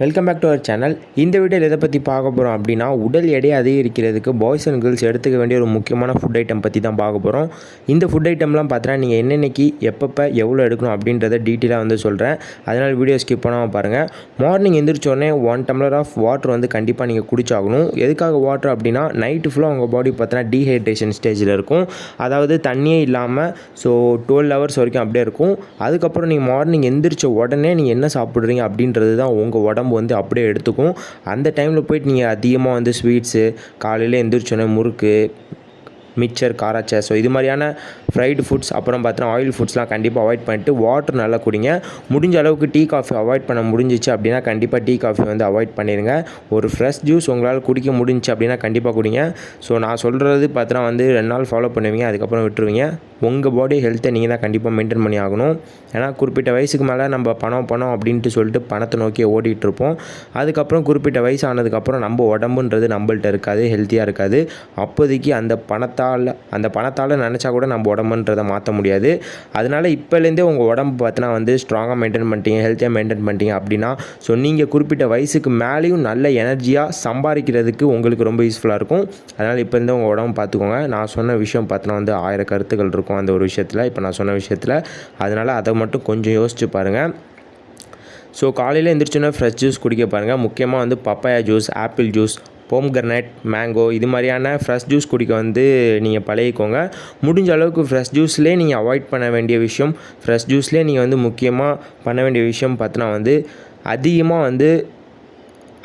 Welcome back to our channel இந்த வீடியோவில் எதை பற்றி பார்க்க போகிறோம் அப்படின்னா உடல் எடை அதிகரிக்கிறதுக்கு பாய்ஸ் அண்ட் கேர்ள்ஸ் எடுத்துக்க வேண்டிய ஒரு முக்கியமான ஃபுட் ஐட்டம் பற்றி தான் பார்க்க போகிறோம் இந்த ஃபுட் ஐட்டம்லாம் பார்த்தீங்கன்னா நீங்கள் என்னென்னக்கு எப்பப்போ எவ்வளோ எடுக்கணும் அப்படின்றத டீட்டெயிலாக வந்து சொல்கிறேன் அதனால் வீடியோ ஸ்கிப் பண்ணாமல் பாருங்கள் மார்னிங் எந்திரிச்சோடனே ஒன் டம்ளர் ஆஃப் வாட்டர் வந்து கண்டிப்பாக நீங்கள் குடிச்சாகணும். எதுக்காக வாட்டர் அப்படின்னா நைட்டு ஃபுல்லாக உங்கள் பாடி பார்த்தீங்கன்னா டீஹைட்ரேஷன் ஸ்டேஜில் இருக்கும். அதாவது தண்ணியே இல்லாமல் ஸோ டுவெல் ஹவர்ஸ் வரைக்கும் அப்படியே இருக்கும். அதுக்கப்புறம் நீங்கள் மார்னிங் எந்திரிச்ச உடனே நீங்கள் என்ன சாப்பிட்றீங்க அப்படின்றது தான் உங்கள் உடம்பு வந்து அப்படியே எடுத்துக்கும். அந்த டைமில் போயிட்டு நீங்கள் அதிகமாக வந்து ஸ்வீட்ஸு காலையில் எந்திரிச்சோன்னே முறுக்கு மிக்சர் காராச்சை ஸோ இது மாதிரியான ஃப்ரைடு ஃபுட்ஸ் அப்புறம் பார்த்தீங்கன்னா ஆயில் ஃபுட்ஸ்லாம் கண்டிப்பாக அவாய்ட் பண்ணிட்டு வாட்டர் நல்லா குடிங்க. முடிஞ்ச அளவுக்கு டீ காஃபி அவாய்ட் பண்ண முடிஞ்சிச்சு அப்படின்னா கண்டிப்பாக டீ காஃபி வந்து அவாய்ட் பண்ணிடுங்க ஒரு ஃப்ரெஷ் ஜூஸ் உங்களால் குடிக்க முடிஞ்சுச்சு அப்படின்னா கண்டிப்பாக குடிங்க. ஸோ நான் சொல்கிறது பார்த்தீங்கன்னா வந்து ரெண்டு நாள் ஃபாலோ பண்ணுவீங்க அதுக்கப்புறம் விட்டுருவீங்க. உங்கள் பாடி ஹெல்த்தை நீங்கள் தான் கண்டிப்பாக மெயின்டைன் பண்ணி ஆகணும். ஏன்னா குறிப்பிட்ட வயசுக்கு மேலே நம்ம பணம் பணம் அப்படின்ட்டு சொல்லிட்டு பணத்தை நோக்கி ஓடிட்டு இருப்போம். அதுக்கப்புறம் குறிப்பிட்ட வயசு ஆனதுக்கப்புறம் நம்ம உடம்புன்றது நம்மள்ட்ட இருக்காது ஹெல்த்தியாக இருக்காது. அப்போதைக்கு அந்த பணத்தால் அந்த பணத்தால் நினச்சா கூட நம்ம உடம்பு உடம்புன்றதை மாற்ற முடியாது. அதனால் இப்போலேருந்தே உங்கள் உடம்பு பார்த்தீங்கன்னா வந்து ஸ்ட்ராங்காக மெயின்டைன் பண்ணிட்டீங்க ஹெல்த்தியாக மெயின்டைன் பண்ணிட்டீங்க அப்படின்னா ஸோ நீங்கள் குறிப்பிட்ட வயசுக்கு மேலேயும் நல்ல எனர்ஜியாக சம்பாதிக்கிறதுக்கு உங்களுக்கு ரொம்ப யூஸ்ஃபுல்லாக இருக்கும். அதனால் இப்போ இருந்து உங்கள் உடம்பு பார்த்துக்கோங்க நான் சொன்ன விஷயம் பார்த்தீங்கன்னா வந்து ஆயிரம் கருத்துக்கள் இருக்கும் அந்த ஒரு விஷயத்தில். இப்போ நான் சொன்ன விஷயத்தில். அதனால் அதை மட்டும் கொஞ்சம் யோசிச்சு பாருங்கள் ஸோ காலையில் எந்திரிச்சோன்னே ஃப்ரெஷ் ஜூஸ் குடிக்க பாருங்கள் முக்கியமாக வந்து பப்பாயா ஜூஸ் ஆப்பிள் ஜூஸ் போம் போம்கர்னட் மேங்கோ இது மாதிரியான ஃப்ரெஷ் ஜூஸ் குடிக்க வந்து நீங்கள் பழகிக்கோங்க. முடிஞ்ச அளவுக்கு ஃப்ரெஷ் ஜூஸ்லேயே நீங்கள் அவாய்ட் பண்ண வேண்டிய விஷயம் ஃப்ரெஷ் ஜூஸ்லேயே நீங்கள் வந்து முக்கியமாக பண்ண வேண்டிய விஷயம் பார்த்தினா வந்து அதிகமாக வந்து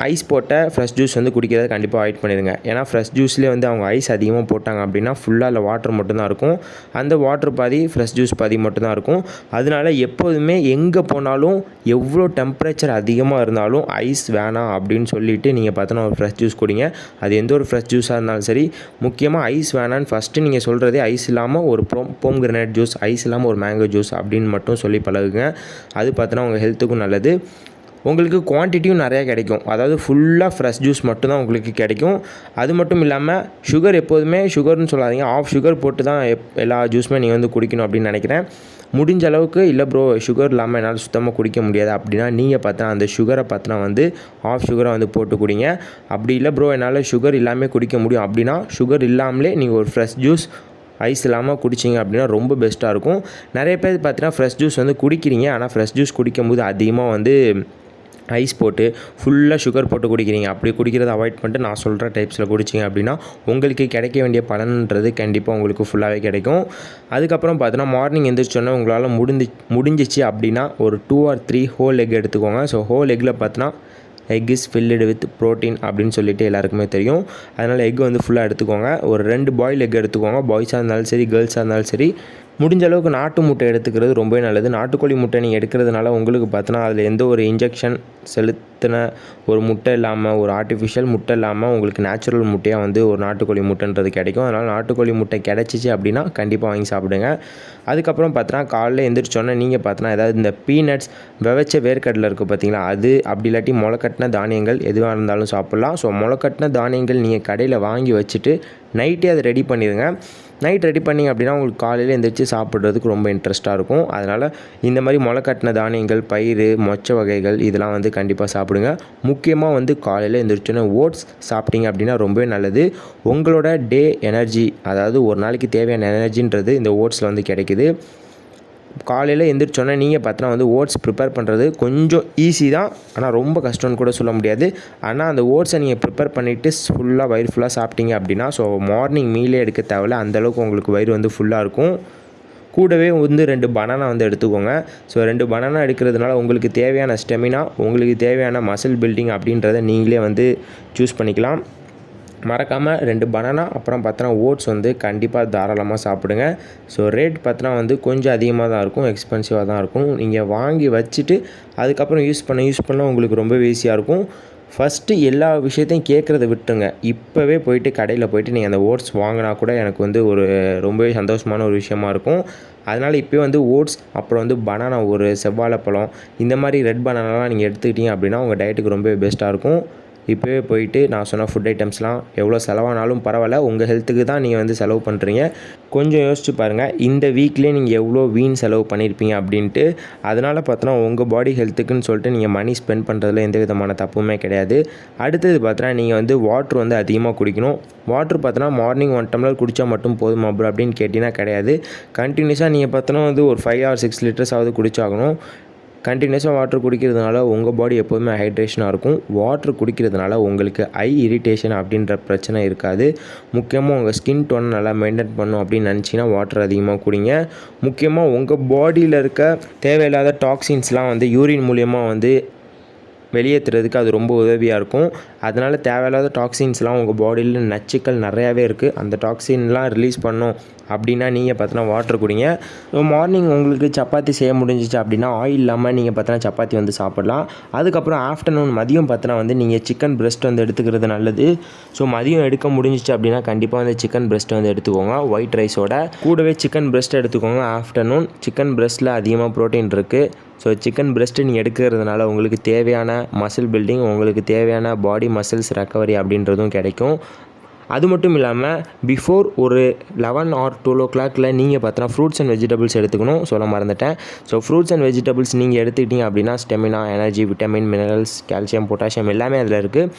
ஐஸ் போட்ட ஃப்ரெஷ் ஜூஸ் வந்து குடிக்கிறத கண்டிப்பாக அவாய்ட் பண்ணிடுங்க. ஏன்னா ஃப்ரெஷ் ஜூஸ்லேயே வந்து அவங்க ஐஸ் அதிகமாக போட்டாங்க அப்படின்னா ஃபுல்லாக அதில் வாட்டர் மட்டும்தான் இருக்கும். அந்த வாட்டர் பாதி ஃப்ரெஷ் ஜூஸ் பாதி மட்டும்தான் இருக்கும். அதனால எப்போதுமே எங்கே போனாலும் எவ்வளோ டெம்பரேச்சர் அதிகமாக இருந்தாலும் ஐஸ் வேணாம் அப்படின்னு சொல்லிவிட்டு நீங்கள் பார்த்தோன்னா ஒரு ஃப்ரெஷ் ஜூஸ் குடிங்க. அது எந்த ஒரு ஃப்ரெஷ் ஜூஸாக இருந்தாலும் சரி முக்கியமாக ஐஸ் வேணான்னு ஃபஸ்ட்டு நீங்கள் சொல்கிறதே ஐஸ் இல்லாமல் ஒரு ப்ரோம் போம் கிரனேட் ஜூஸ் ஐஸ் இல்லாமல் ஒரு மேங்கோ ஜூஸ் அப்படின்னு மட்டும் சொல்லி பழகுங்க. அது பார்த்தோன்னா உங்கள் ஹெல்த்துக்கும் நல்லது. உங்களுக்கு குவான்டிட்டியும் நிறையா கிடைக்கும். அதாவது ஃபுல்லாக ஃப்ரெஷ் ஜூஸ் மட்டும்தான் உங்களுக்கு கிடைக்கும். அது மட்டும் இல்லாமல் சுகர் எப்போதுமே சுகர்னு சொல்லாதீங்க. ஆஃப் சுகர் போட்டு தான் எப் எல்லா ஜூஸுமே நீங்கள் வந்து குடிக்கணும் அப்படின்னு நினைக்கிறேன். முடிஞ்ச அளவுக்கு இல்லை ப்ரோ சுகர் இல்லாமல் என்னால் சுத்தமாக குடிக்க முடியாது அப்படின்னா நீங்கள் பார்த்தா அந்த சுகரை பார்த்தினா வந்து ஆஃப் சுகரை வந்து போட்டு குடிங்க. அப்படி இல்லை ப்ரோ என்னால் சுகர் இல்லாமல் குடிக்க முடியும் அப்படின்னா சுகர் இல்லாமலே நீங்கள் ஒரு ஃப்ரெஷ் ஜூஸ் ஐஸ் இல்லாமல் குடிச்சிங்க அப்படின்னா ரொம்ப பெஸ்ட்டாக இருக்கும். நிறைய பேர் பார்த்தீங்கன்னா ஃப்ரெஷ் ஜூஸ் வந்து குடிக்கிறீங்க. ஆனால் ஃப்ரெஷ் ஜூஸ் குடிக்கும்போது அதிகமாக வந்து ஐஸ் போட்டு ஃபுல்லாக சுகர் போட்டு குடிக்கிறீங்க. அப்படி குடிக்கிறத அவாய்ட் பண்ணிட்டு நான் சொல்கிற டைப்ஸில் குடிச்சிங்க அப்படின்னா உங்களுக்கு கிடைக்க வேண்டிய பலன்ன்றது கண்டிப்பாக உங்களுக்கு ஃபுல்லாகவே கிடைக்கும். அதுக்கப்புறம் பார்த்தீங்கன்னா மார்னிங் எந்திரிச்சோன்னே உங்களால் முடிஞ்சு முடிஞ்சிச்சு அப்படின்னா ஒரு two or three whole egg எடுத்துக்கோங்க. ஸோ ஹோல் எக்கில் பார்த்தீங்கன்னா egg is filled with protein அப்படின்னு சொல்லிட்டு எல்லாருக்குமே தெரியும். அதனால் எக் வந்து ஃபுல்லாக எடுத்துக்கோங்க. ஒரு ரெண்டு பாயில் எக் எடுத்துக்கோங்க. பாய்ஸாக இருந்தாலும் சரி கேர்ள்ஸாக இருந்தாலும் சரி முடிஞ்ச அளவுக்கு நாட்டு முட்டை எடுத்துக்கிறது ரொம்பவே நல்லது. நாட்டுக்கோழி முட்டை நீங்கள் எடுக்கிறதுனால உங்களுக்கு பார்த்தோன்னா அதில் எந்த ஒரு இன்ஜெக்ஷன் செலுத்தின ஒரு முட்டை இல்லாமல் ஒரு ஆர்டிஃபிஷியல் முட்டை இல்லாமல் உங்களுக்கு நேச்சுரல் முட்டையாக வந்து ஒரு நாட்டுக்கோழி முட்டைன்றது கிடைக்கும். அதனால் நாட்டுக்கோழி முட்டை கிடச்சிச்சு அப்படின்னா கண்டிப்பாக வாங்கி சாப்பிடுங்க. அதுக்கப்புறம் பார்த்தோன்னா காலையில் எந்திரிச்சோன்னே நீங்கள் பார்த்தோன்னா ஏதாவது இந்த பீனட்ஸ் விவச்ச வேர்க்கடலை இருக்குது பார்த்தீங்களா அது அப்படி இல்லாட்டி முளைக்கட்டின தானியங்கள் எதுவாக இருந்தாலும் சாப்பிட்லாம். ஸோ முளைக்கட்டின தானியங்கள் நீங்கள் கடையில் வாங்கி வச்சுட்டு நைட்டே அதை ரெடி பண்ணிடுங்க. நைட் ரெடி பண்ணிங்க அப்படின்னா உங்களுக்கு காலையில் எந்திரிச்சு சாப்பிட்றதுக்கு ரொம்ப இன்ட்ரெஸ்ட்டாக இருக்கும். அதனால் இந்த மாதிரி முளைக்கட்டின தானியங்கள் பயிர் மொச்சை வகைகள் இதெல்லாம் வந்து கண்டிப்பாக சாப்பிடுங்க. முக்கியமாக வந்து காலையில் எந்திரிச்சோன்னே ஓட்ஸ் சாப்பிட்டீங்க அப்படின்னா ரொம்பவே நல்லது. உங்களோட டே எனர்ஜி அதாவது ஒரு நாளைக்கு தேவையான எனர்ஜின்றது இந்த ஓட்ஸில் வந்து கிடைக்குது. காலையில் எந்திரிச்சோன்னே நீங்கள் பார்த்தோன்னா வந்து ஓட்ஸ் ப்ரிப்பேர் பண்ணுறது கொஞ்சம் ஈஸி தான். ஆனால் ரொம்ப கஷ்டம்னு கூட சொல்ல முடியாது. ஆனால் அந்த ஓட்ஸை நீங்கள் ப்ரிப்பேர் பண்ணிவிட்டு ஃபுல்லாக வயிறு ஃபுல்லாக சாப்பிட்டீங்க அப்படின்னா ஸோ மார்னிங் மீலே எடுக்க தேவையில்ல. அந்தளவுக்கு உங்களுக்கு வயிறு வந்து ஃபுல்லாக இருக்கும். கூடவே வந்து ரெண்டு பனானா வந்து எடுத்துக்கோங்க. ஸோ ரெண்டு பனானா எடுக்கிறதுனால உங்களுக்கு தேவையான ஸ்டெமினா உங்களுக்கு தேவையான மசில் பில்டிங் அப்படின்றத நீங்களே வந்து சூஸ் பண்ணிக்கலாம். மறக்காமல் ரெண்டு பனானா அப்புறம் பார்த்தோன்னா ஓட்ஸ் வந்து கண்டிப்பாக தாராளமாக சாப்பிடுங்க. ஸோ ரேட் பார்த்தோன்னா வந்து கொஞ்சம் அதிகமாக தான் இருக்கும் எக்ஸ்பென்சிவாக தான் இருக்கும். நீங்கள் வாங்கி வச்சுட்டு அதுக்கப்புறம் யூஸ் பண்ண யூஸ் பண்ணால் உங்களுக்கு ரொம்ப ஈஸியாக இருக்கும். ஃபஸ்ட்டு எல்லா விஷயத்தையும் கேட்குறத விட்டுருங்க. இப்போவே போயிட்டு கடையில் போயிட்டு நீங்கள் அந்த ஓட்ஸ் வாங்கினா கூட எனக்கு வந்து ஒரு ரொம்பவே சந்தோஷமான ஒரு விஷயமா இருக்கும். அதனால் இப்போயே வந்து ஓட்ஸ் அப்புறம் வந்து பனானா ஒரு செவ்வாழைப்பழம் இந்த மாதிரி ரெட் பனானாலாம் நீங்கள் எடுத்துக்கிட்டீங்க அப்படின்னா உங்கள் டயட்டுக்கு ரொம்பவே பெஸ்ட்டாக இருக்கும். இப்போவே போயிட்டு நான் சொன்ன ஃபுட் ஐட்டம்ஸ்லாம் எவ்வளோ செலவானாலும் பரவாயில்ல. உங்கள் ஹெல்த்துக்கு தான் நீங்கள் வந்து செலவு பண்ணுறீங்க கொஞ்சம் யோசிச்சு பாருங்கள் இந்த வீக்லேயே நீங்கள் எவ்வளோ வீண் செலவு பண்ணியிருப்பீங்க அப்படின்ட்டு அதனால் பார்த்தோன்னா உங்கள் பாடி ஹெல்த்துக்குன்னு சொல்லிட்டு நீங்கள் மணி ஸ்பெண்ட் பண்ணுறதுல எந்த விதமான தப்புமே கிடையாது. அடுத்தது பார்த்தோன்னா நீங்கள் வந்து வாட்ரு வந்து அதிகமாக குடிக்கணும். வாட்ரு பார்த்தோன்னா மார்னிங் ஒன் டம்ளர் குடித்தா மட்டும் போதுமா ப்ரோ அப்படின்னு கேட்டிங்கன்னா கிடையாது. கண்டினியூஸாக நீங்கள் பார்த்தோன்னா வந்து ஒரு ஃபைவ் ஆர் சிக்ஸ் லிட்டர்ஸாவது குடிச்சாகணும். கண்டினியூஸாக வாட்டர் குடிக்கிறதுனால உங்கள் பாடி எப்போதுமே ஹைட்ரேஷனாக இருக்கும். வாட்டர் குடிக்கிறதுனால உங்களுக்கு ஐ இரிட்டேஷன் அப்படின்ற பிரச்சனை இருக்காது. முக்கியமாக உங்கள் ஸ்கின் டோன் நல்லா மெயின்டைன் பண்ணும் அப்படின்னு நினச்சிங்கன்னா வாட்டர் அதிகமாக குடிங்க. முக்கியமாக உங்கள் பாடியில் இருக்க தேவையில்லாத டாக்ஸின்ஸ்லாம் வந்து யூரின் மூலியமாக வந்து வெளியேற்றுறதுக்கு அது ரொம்ப உதவியாக இருக்கும். அதனால் தேவையில்லாத டாக்ஸின்ஸ்லாம் உங்கள் பாடியில் நச்சுக்கள் நிறையாவே இருக்குது அந்த டாக்ஸின்லாம் ரிலீஸ் பண்ணும். அப்படின்னா நீங்கள் பார்த்தோன்னா வாட்டர் குடிங்க. மார்னிங் உங்களுக்கு சப்பாத்தி செய்ய முடிஞ்சிச்சு அப்படின்னா ஆயில் இல்லாமல் நீங்கள் பார்த்தோன்னா சப்பாத்தி வந்து சாப்பிடலாம். அதுக்கப்புறம் ஆஃப்டர்நூன் மதியம் பார்த்தோன்னா வந்து நீங்கள் சிக்கன் பிரெஸ்ட் வந்து எடுத்துக்கிறது நல்லது. ஸோ மதியம் எடுக்க முடிஞ்சிச்சு அப்படின்னா கண்டிப்பாக வந்து சிக்கன் பிரெஸ்ட் வந்து எடுத்துக்கோங்க. ஒயிட் ரைஸோட கூடவே சிக்கன் பிரெஸ்ட் எடுத்துக்கோங்க ஆஃப்டர்நூன் சிக்கன் பிரெஸ்ட்டில் அதிகமாக ப்ரோட்டீன் இருக்குது ஸோ சிக்கன் பிரெஸ்ட்டு நீங்கள் எடுக்கிறதுனால உங்களுக்கு தேவையான மசில் பில்டிங் உங்களுக்கு தேவையான பாடி மசில்ஸ் ரெக்கவரி அப்படின்றதும் கிடைக்கும். அது மட்டும் இல்லாமல் பிஃபோர் ஒரு லெவன் ஆர் டுவெல் ஓ கிளாக்கில் நீங்கள் பார்த்தோன்னா ஃப்ரூட்ஸ் அண்ட் வெஜிடபிள்ஸ் எடுத்துக்கணும் சொல்ல மறந்துட்டேன். ஸோ ஃப்ரூட்ஸ் அண்ட் வெஜிடபிள்ஸ் நீங்கள் எடுத்துக்கிட்டீங்க அப்படின்னா stamina energy vitamin minerals calcium potassium எல்லாமே அதில் இருக்குது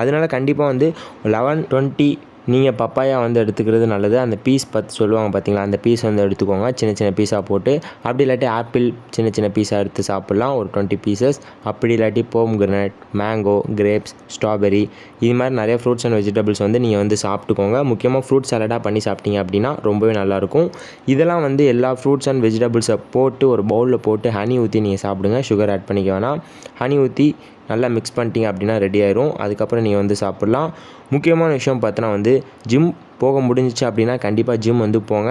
அதனால் கண்டிப்பாக வந்து லெவன் டுவெண்ட்டி நீங்கள் பப்பாயா வந்து எடுத்துக்கிறது நல்லது. அந்த பீஸ் பற்றி சொல்லுவாங்க பார்த்தீங்களா அந்த பீஸ் வந்து எடுத்துக்கோங்க. சின்ன சின்ன பீஸாக போட்டு அப்படி இல்லாட்டி ஆப்பிள் சின்ன சின்ன பீஸாக எடுத்து சாப்பிட்லாம். ஒரு டுவெண்ட்டி பீசஸ் அப்படி இல்லாட்டி போம் கிரனட் மேங்கோ கிரேப்ஸ் ஸ்ட்ராபெரி இது மாதிரி நிறைய ஃப்ரூட்ஸ் அண்ட் வெஜிடபிள்ஸ் வந்து நீங்கள் வந்து சாப்பிட்டுக்கோங்க. முக்கியமாக ஃப்ரூட் சாலடாக பண்ணி சாப்பிட்டீங்க அப்படின்னா ரொம்பவே நல்லாயிருக்கும். இதெல்லாம் வந்து எல்லா ஃப்ரூட்ஸ் அண்ட் வெஜிடபிள்ஸை போட்டு ஒரு பவுலில் போட்டு ஹனி ஊற்றி நீங்கள் சாப்பிடுங்க. சுகர் ஆட் பண்ணிக்க வேணாம். ஹனி ஊற்றி நல்லா மிக்ஸ் பண்ணிட்டீங்க அப்படின்னா ரெடி ஆயிரும். அதுக்கப்புறம் நீங்கள் வந்து சாப்பிட்லாம். முக்கியமான விஷயம் பார்த்தோன்னா வந்து ஜிம் போக முடிஞ்சிச்சு அப்படின்னா கண்டிப்பாக ஜிம் வந்து போங்க.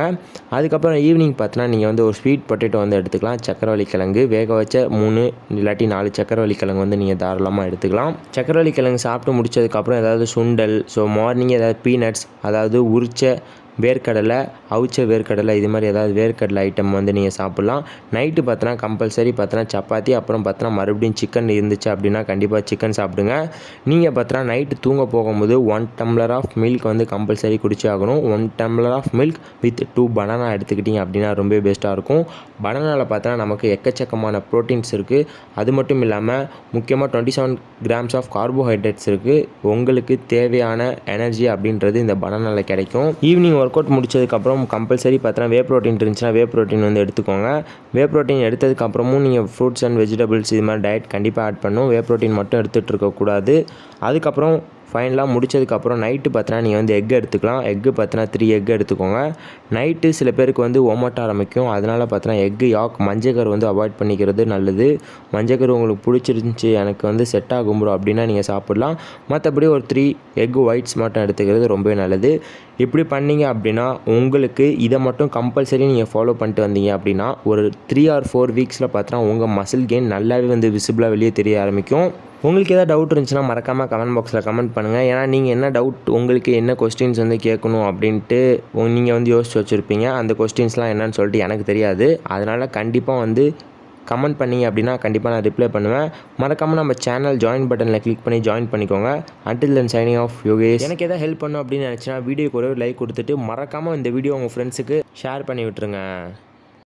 அதுக்கப்புறம் ஈவினிங் பார்த்தோன்னா நீங்கள் வந்து ஒரு ஸ்வீட் பொட்டேட்டோ வந்து எடுத்துக்கலாம். சக்கரவள்ளி கிழங்கு வேக வச்ச மூணு இல்லாட்டி நாலு சக்கரவள்ளி கிழங்கு வந்து நீங்கள் தாராளமாக எடுத்துக்கலாம். சக்கரவள்ளி கிழங்கு சாப்பிட்டு முடிச்சதுக்கப்புறம் ஏதாவது சுண்டல் ஸோ மார்னிங் ஏதாவது பீனட்ஸ் அதாவது உரிச்ச வேர்க்கடலை அவிச்ச வேர்க்கடலை இது மாதிரி ஏதாவது வேர்க்கடலை ஐட்டம் வந்து நீங்கள் சாப்பிட்லாம். நைட்டு பார்த்தோன்னா கம்பல்சரி பார்த்தோன்னா சப்பாத்தி அப்புறம் பார்த்தோன்னா மறுபடியும் சிக்கன் இருந்துச்சு அப்படின்னா கண்டிப்பாக சிக்கன் சாப்பிடுங்க. நீங்கள் பார்த்தோன்னா நைட்டு தூங்க போகும்போது ஒன் டம்ளர் ஆஃப் மில்க் வந்து கம்பல்சரி குடிச்சே ஆகணும் one tumbler of milk with two banana எடுத்துக்கிட்டிங்க அப்படின்னா ரொம்ப பெஸ்ட்டாக இருக்கும். பனானாவில் பார்த்தோன்னா நமக்கு எக்கச்சக்கமான ப்ரோட்டீன்ஸ் இருக்குது அது மட்டும் இல்லாமல் முக்கியமாக twenty seven grams of carbohydrates இருக்குது உங்களுக்கு தேவையான எனர்ஜி அப்படின்றது இந்த பனானாவில் கிடைக்கும். ஈவினிங் ஒர்க் அவுட் முடிச்சதுக்கப்புறம் கம்பல்சரி பார்த்தோன்னா வே ப்ரோட்டீன் இருந்துச்சுன்னா வே ப்ரோட்டீன் வந்து எடுத்துக்கோங்க. வே ப்ரோட்டீன் எடுத்ததுக்கப்புறமும் நீங்கள் ஃப்ரூட்ஸ் அண்ட் வெஜிடபிள்ஸ் இது மாதிரி டயட் கண்டிப்பாக ஆட் பண்ணும் வே ப்ரோட்டீன் மட்டும் எடுத்துகிட்டு இருக்கக்கூடாது. அதுக்கப்புறம் ஃபைனலாக முடிச்சதுக்கப்புறம் நைட்டு பார்த்தோன்னா நீங்கள் வந்து எக் எடுத்துக்கலாம். எக்கு பார்த்தோன்னா த்ரீ எக் எடுத்துக்கோங்க. நைட்டு சில பேருக்கு வந்து ஓமட்ட ஆரம்பிக்கும் அதனால் பார்த்தோன்னா எக்கு யாக் மஞ்சக்கரு வந்து அவாய்ட் பண்ணிக்கிறது நல்லது. மஞ்சக்கரு உங்களுக்கு பிடிச்சிருந்துச்சி எனக்கு வந்து செட் ஆகும் ப்ரோ அப்படின்னா நீங்கள் சாப்பிட்லாம். மற்றபடி ஒரு த்ரீ எக் ஒயிட்ஸ் மட்டும் எடுத்துக்கிறது ரொம்பவே நல்லது. இப்படி பண்ணீங்க அப்படின்னா உங்களுக்கு இதை மட்டும் கம்பல்சரி நீங்கள் ஃபாலோ பண்ணிட்டு வந்தீங்க அப்படின்னா ஒரு த்ரீ ஆர் ஃபோர் வீக்ஸில் பார்த்தோன்னா உங்கள் மசில் கெயின் நல்லாவே வந்து விசிபிளாக வெளியே தெரிய ஆரம்பிக்கும். உங்களுக்கு ஏதாவது டவுட் இருந்துச்சுன்னா மறக்காமல் கமெண்ட் பாக்ஸில் கமெண்ட் பண்ணுங்கள் ஏன்னா நீங்கள் என்ன டவுட் உங்களுக்கு என்ன கொஸ்டின்ஸ் வந்து கேட்கணும் அப்படின்ட்டு நீங்கள் வந்து யோசிச்சு வச்சுருப்பீங்க. அந்த கொஸ்டின்ஸ்லாம் என்னன்னு சொல்லிட்டு எனக்கு தெரியாது. அதனால் கண்டிப்பாக வந்து கமெண்ட் பண்ணீங்க அப்படின்னா கண்டிப்பாக நான் ரிப்ளை பண்ணுவேன். மறக்காமல் நம்ம சேனல் ஜாயின் பட்டனில் கிளிக் பண்ணி ஜாயின் பண்ணிக்கோங்க. Until then signing off Yogesh எனக்கு எதாவது ஹெல்ப் பண்ணும் அப்படின்னு நினச்சினா வீடியோக்கு ஒரு லைக் கொடுத்துட்டு மறக்காமல் இந்த வீடியோ உங்கள் ஃப்ரெண்ட்ஸுக்கு ஷேர் பண்ணி விட்டுருங்க.